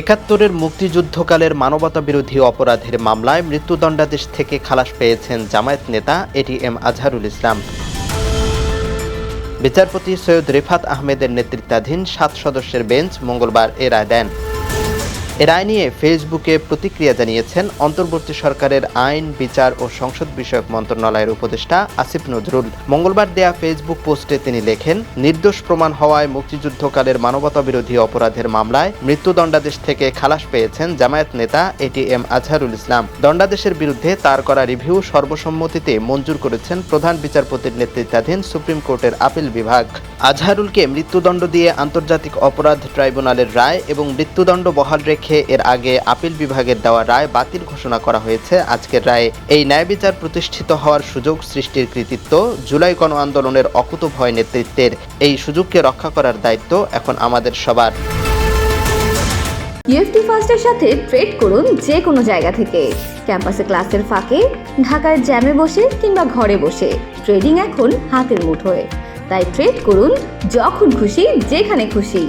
একাত্তরের মুক্তিযুদ্ধকালের মানবতা বিরোধী অপরাধের মামলায় মৃত্যুদণ্ডাদেশ থেকে খালাস পেয়েছেন জামায়াত নেতা এটিএম আজহারুল ইসলাম। বিচারপতি সৈয়দ রেফাত আহমেদের নেতৃত্বাধীন সাত সদস্যের বেঞ্চ মঙ্গলবার এ রায় দেন। এ রায় নিয়ে ফেসবুকে প্রতিক্রিয়া জানিয়েছেন অন্তর্বর্তী সরকারের আইন, বিচার ও সংসদ বিষয়ক মন্ত্রণালয়ের উপদেষ্টা আসিফ নজরুল। মঙ্গলবার দেয়া ফেসবুক পোস্টে তিনি লেখেন, নির্দোষ প্রমাণ হওয়ায় মুক্তিযুদ্ধকালের মানবতা বিরোধী অপরাধের মামলায় মৃত্যুদণ্ডাদেশ থেকে খালাস পেয়েছেন জামায়াত নেতা এটিএম আজহারুল ইসলাম। দণ্ডাদেশের বিরুদ্ধে তার করা রিভিউ সর্বসম্মতিতে মঞ্জুর করেছেন প্রধান বিচারপতির নেতৃত্বাধীন সুপ্রিম কোর্টের আপিল বিভাগ। আজহারুলকে মৃত্যুদণ্ড দিয়ে আন্তর্জাতিক অপরাধ ট্রাইব্যুনালের রায় এবং মৃত্যুদণ্ড বহাল রেখে এর আগে আপিল বিভাগের দেওয়া রায় বাতিল ঘোষণা করা হয়েছে। আজকের রায়ে এই ন্যায় বিচার প্রতিষ্ঠিত হওয়ার সুযোগ সৃষ্টির কৃতিত্ব, জুলাই গণ আন্দোলনের অকুতভয় নেতৃত্বের এই সুযোগকে রক্ষা করার দায়িত্ব এখন আমাদের সবার। ইউএফটি ফার্স্টের সাথে ট্রেড করুন যে কোনো জায়গা থেকে। ক্যাম্পাসে ক্লাসের ফাঁকে, ঢাকার জ্যামে বসে কিংবা ঘরে বসে। ট্রেডিং এখন হাতের মুঠোয়। তাই ট্রেড করুন যখন খুশি, যেখানে খুশি।